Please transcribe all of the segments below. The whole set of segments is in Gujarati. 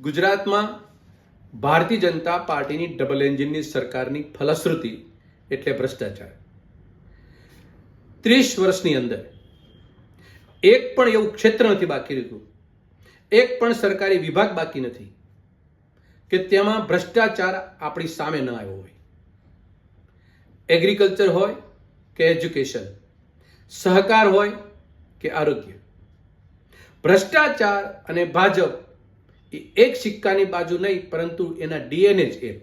ગુજરાતમાં ભારતીય જનતા પાર્ટીની ડબલ એન્જિનની સરકારની ફલશ્રુતિ એટલે ભ્રષ્ટાચાર. ત્રીસ વર્ષની અંદર એક પણ એવું ક્ષેત્ર નથી બાકી રહ્યું. એક પણ સરકારી વિભાગ બાકી નથી કે તેમાં ભ્રષ્ટાચાર આપણી સામે ન આવ્યો હોય. એગ્રીકલ્ચર હોય કે એજ્યુકેશન સહકાર હોય કે આરોગ્ય. ભ્રષ્ટાચાર અને ભાજપ એ એક સિક્કાની બાજુ નહીં, પરંતુ એના ડીએનએ જ એક.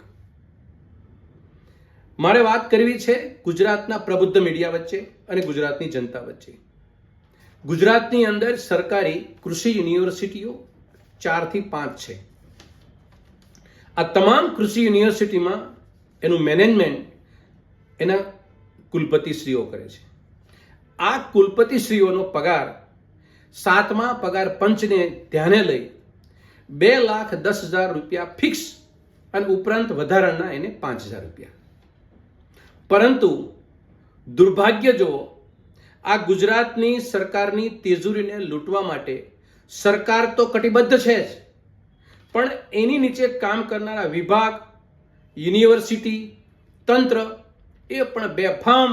મારે વાત કરવી છે ગુજરાતના પ્રબુદ્ધ મીડિયા વચ્ચે અને ગુજરાતની જનતા વચ્ચે. ગુજરાતની અંદર સરકારી કૃષિ યુનિવર્સિટીઓ ચારથી પાંચ છે. આ તમામ કૃષિ યુનિવર્સિટીમાં એનું મેનેજમેન્ટ એના કુલપતિશ્રીઓ કરે છે. આ કુલપતિશ્રીઓનો પગાર સાતમા પગાર પંચને ધ્યાને લઈ બે લાખ દસ હજાર રૂપિયા ફિક્સ અને ઉપરાંત વધારાના એને પાંચ હજાર રૂપિયા. પરંતુ દુર્ભાગ્ય જો આ ગુજરાતની સરકારની તેજુરીને લૂંટવા માટે સરકાર તો કટિબદ્ધ છે જ. પણ એની નીચે કામ કરનારા વિભાગ, યુનિવર્સિટી, તંત્ર એ પણ બેફામ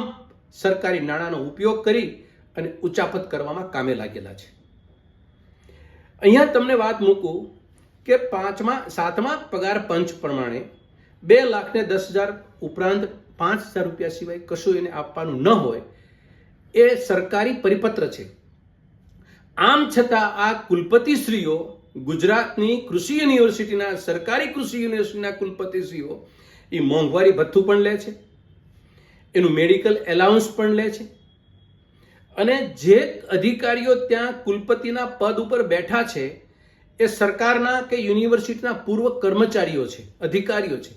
સરકારી નાણાંનો ઉપયોગ કરી અને ઉચાપત કરવામાં કામે લાગેલા છે. અહીંયા તમને વાત મૂકું કે પાંચમા, સાતમા પગાર પંચ પ્રમાણે બે લાખ ને દસ હજાર ઉપરાંત પાંચ હજાર રૂપિયા સિવાય કશું એને આપવાનું ન હોય, એ સરકારી પરિપત્ર છે. આમ છતાં આ કુલપતિશ્રીઓ, ગુજરાતની કૃષિ યુનિવર્સિટીના, સરકારી કૃષિ યુનિવર્સિટીના કુલપતિશ્રીઓ, એ મોંઘવારી ભથ્થું પણ લે છે, એનું મેડિકલ એલાઉન્સ પણ લે છે, અને જે અધિકારીઓ ત્યાં કુલપતિના પદ ઉપર બેઠા છે એ સરકારના કે યુનિવર્સિટીના પૂર્વ કર્મચારીઓ છે, અધિકારીઓ છે.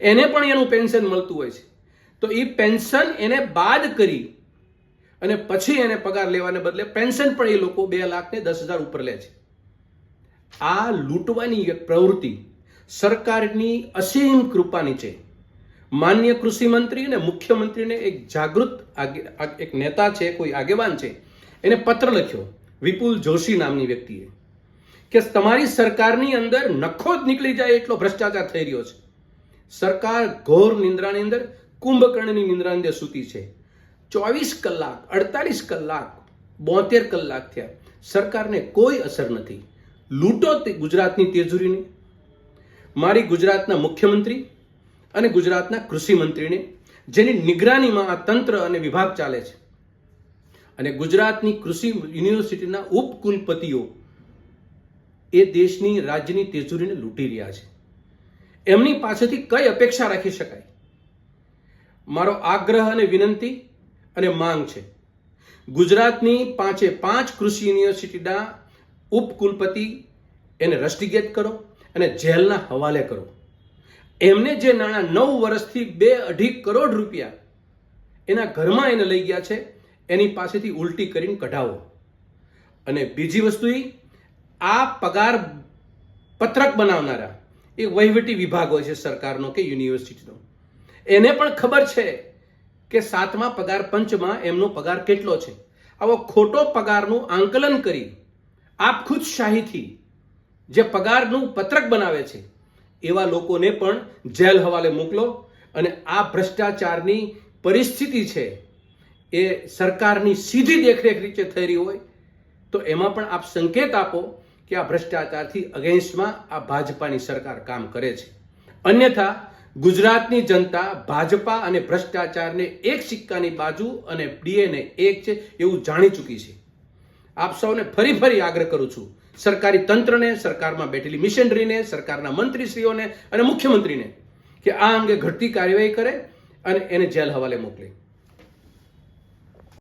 એને પણ એનું પેન્શન મળતું હોય છે. તો એ પેન્શન એને બાદ કરી અને પછી એને પગાર લેવાને બદલે પેન્શન પણ એ લોકો બે લાખ ને દસ હજાર ઉપર લે છે. આ લૂંટવાની પ્રવૃત્તિ સરકારની અસીમ કૃપા નીચે માન્ય કૃષિ મંત્રી અને મુખ્યમંત્રીને એક જાગૃત એક નેતા છે, કોઈ આગેવાન છે, એને પત્ર લખ્યો વિપુલ જોશી નામની વ્યક્તિએ. કે તમારી સરકારની અંદર નખો જ નીકળી જાય એટલો ભ્રષ્ટાચાર થઈ રહ્યો છે. સરકાર ઘોર નિંદ્રાની અંદર, કુંભકર્ણની નિંદ્રાની અંદર સૂતી છે. ચોવીસ કલાક, અડતાલીસ કલાક, બોતેર કલાક થયા. સરકારને કોઈ અસર નથી. લૂંટો ગુજરાતની તેજુરીને, મારી ગુજરાતના મુખ્યમંત્રી અને ગુજરાતના કૃષિ મંત્રીને, જેની નિગરાનીમાં આ તંત્ર અને વિભાગ ચાલે છે. અને ગુજરાતની કૃષિ યુનિવર્સિટીના ઉપકુલપતિઓ એ દેશની રાજ્યની તેજુરીને લૂંટી રહ્યા છે. એમની પાસેથી કઈ અપેક્ષા રાખી શકાય? મારો આગ્રહ અને વિનંતી અને માંગ છે. ગુજરાતની પાંચે પાંચ કૃષિ યુનિવર્સિટીના ઉપકુલપતિ એને રસ્ટિગેટ કરો અને જેલના હવાલે કરો. એમને જે નાણાં નવ વર્ષથી બે અઢી કરોડ રૂપિયા એના ઘરમાં એને લઈ ગયા છે એની પાસેથી ઉલટી કરીને કઢાવો. અને બીજી વસ્તુ ઈ, આ પગાર પત્રક બનાવનારા એ વહીવટી વિભાગ હોય છે સરકારનો કે યુનિવર્સિટીનો. એને પણ ખબર છે કે સાતમા પગાર પંચમાં એમનો પગાર કેટલો છે. આવો ખોટો પગારનું આંકલન કરી આપ ખુદશાહીથી જે પગારનું પત્રક બનાવે છે, એવા લોકોને પણ જેલ હવાલે મોકલો અને આ ભ્રષ્ટાચારની પરિસ્થિતિ છે એ સરકારની સીધી દેખરેખ રીતે થઈ રહી હોય તો એમાં પણ આપ સંકેત આપો કે આ ભ્રષ્ટાચારથી અગેન્સ્ટમાં આ ભાજપાની સરકાર કામ કરે છે. અન્યથા, ગુજરાતની જનતા ભાજપા અને ભ્રષ્ટાચારને એક સિક્કાની બાજુ અને ડીએને એક છે એવું જાણી ચૂકી છે. આપ સૌને ફરી ફરી આગ્રહ કરું છું, સરકારી તંત્રને, સરકારમાં બેઠેલી મિશનરીને, સરકારના મંત્રીશ્રીઓને અને મુખ્યમંત્રીને કે આ અંગે ઘટતી કાર્યવાહી કરે અને એને જેલ હવાલે મોકલે.